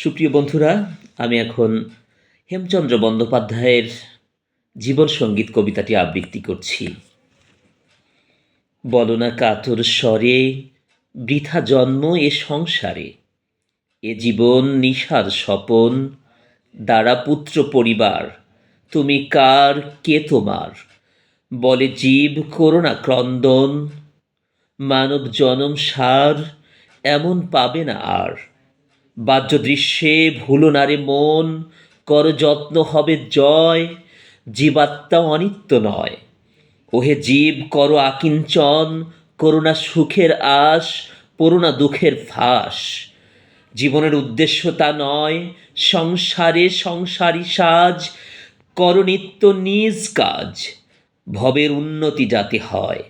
সুপ্রিয় বন্ধুরা, আমি এখন হেমচন্দ্র বন্দ্যোপাধ্যায়ের জীবন সংগীত কবিতাটি আবৃত্তি করছি। বলনা কাতর স্বরে, বৃথা জন্ম এ সংসারে, এ জীবন নিশার স্বপন পুত্র পরিবার, তুমি কার, কে তোমার? বলে জীব করোনা ক্রন্দন, মানব জনম সার, এমন পাবে না আর। বাহ্য দৃশ্যে ভুলো নারে মন, কর যত্ন হবে জয়, জীবাত্মা অনিত্য নয়। ওহে জীব, কর আকিঞ্চন করোনা সুখের আশ করোনা দুঃখের ফাঁস। জীবনের উদ্দেশ্য তা নয়, সংসারে সংসারী সাজ, কর নিত্য নিজ কাজ, ভবের উন্নতি যাতে হয়।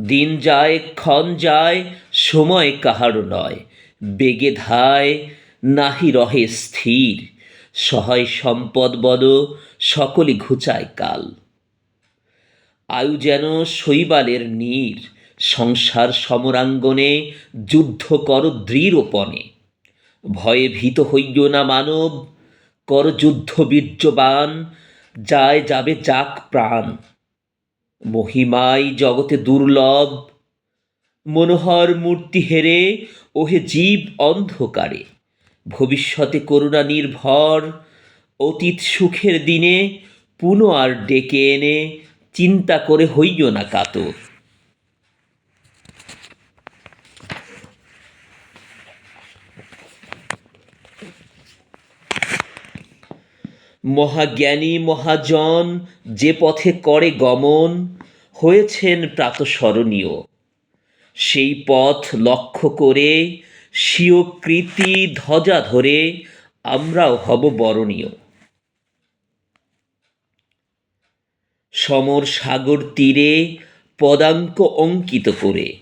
দিন যায়, ক্ষণ যায় সময় কাহারও নয়। বেগে ধায় নাহি রহে স্থির। সহায় সম্পদ বল, সকলে ঘুচায় কাল। আয়ু যেন শৈবালের নীর। সংসার সমরাঙ্গনে যুদ্ধ কর দৃঢ়পণে। ভয়ে ভীত হইও না মানব। কর যুদ্ধ বীর্যবান, যায় যাবে যাক প্রাণ। মহিমাই জগতে দুর্লভ মনোহর মূর্তি হেরে, ওহে জীব অন্ধকারে। ভবিষ্যতে করুণা নির্ভর, অতীত সুখের দিনে পুনঃ আর ডেকে এনে চিন্তা করে হইও না কাতর। মহাজ্ঞানী মহাজন যে পথে করে গমন, হয়েছেন প্রাতঃস্মরণীয়। সেই পথ লক্ষ্য করে স্বীয় কৃতি ধ্বজা ধরে আমরাও হব বরণীয়। সমর সাগর তীরে পদাঙ্ক অঙ্কিত করে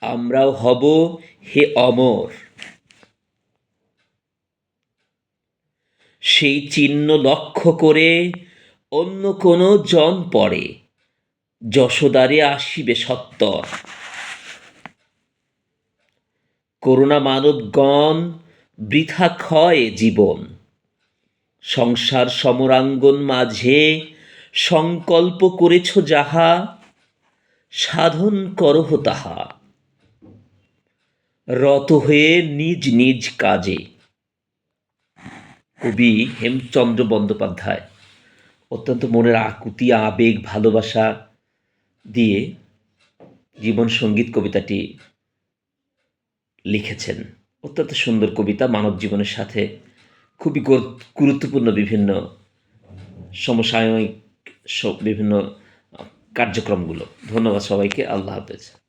আমরাও হব হে অমর। সেই চিহ্ন লক্ষ্য করে অন্য কোনো জন পড়ে যশোদারে আসিবে সত্তর। করুণা মানবগণ বৃথা ক্ষয় জীবন। সংসার সমরাঙ্গন মাঝে সংকল্প করেছ যাহা, সাধন করহ তাহা। রত হয়ে নিজ নিজ কাজে। কবি হেমচন্দ্র বন্দ্যোপাধ্যায়, অত্যন্ত মনের আকুতি, আবেগ, ভালোবাসা দিয়ে জীবন সংগীত কবিতাটি লিখেছেন। অত্যন্ত সুন্দর কবিতা, মানব জীবনের সাথে খুবই গুরুত্বপূর্ণ বিভিন্ন সমসাময়িক বিভিন্ন কার্যক্রমগুলো। ধন্যবাদ সবাইকে, আল্লাহ হাফেজ।